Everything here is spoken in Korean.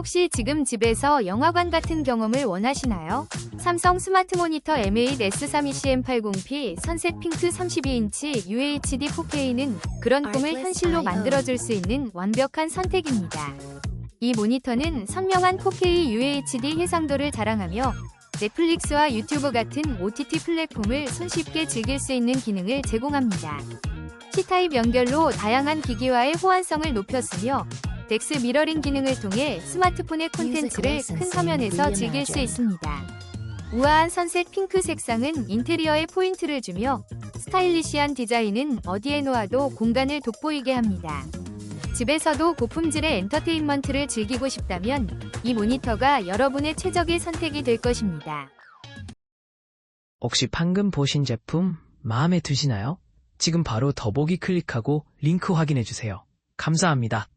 혹시 지금 집에서 영화관 같은 경험을 원하시나요? 삼성 스마트 모니터 M8 S32CM80P 선셋 핑크 32인치 UHD 4K는 그런 꿈을 현실로 만들어줄 수 있는 완벽한 선택입니다. 이 모니터는 선명한 4K UHD 해상도를 자랑하며 넷플릭스와 유튜브 같은 OTT 플랫폼을 손쉽게 즐길 수 있는 기능을 제공합니다. C타입 연결로 다양한 기기와의 호환성을 높였으며 덱스 미러링 기능을 통해 스마트폰의 콘텐츠를 큰 화면에서 즐길 수 있습니다. 우아한 선셋 핑크 색상은 인테리어에 포인트를 주며 스타일리시한 디자인은 어디에 놓아도 공간을 돋보이게 합니다. 집에서도 고품질의 엔터테인먼트를 즐기고 싶다면 이 모니터가 여러분의 최적의 선택이 될 것입니다. 혹시 방금 보신 제품 마음에 드시나요? 지금 바로 더보기 클릭하고 링크 확인해주세요. 감사합니다.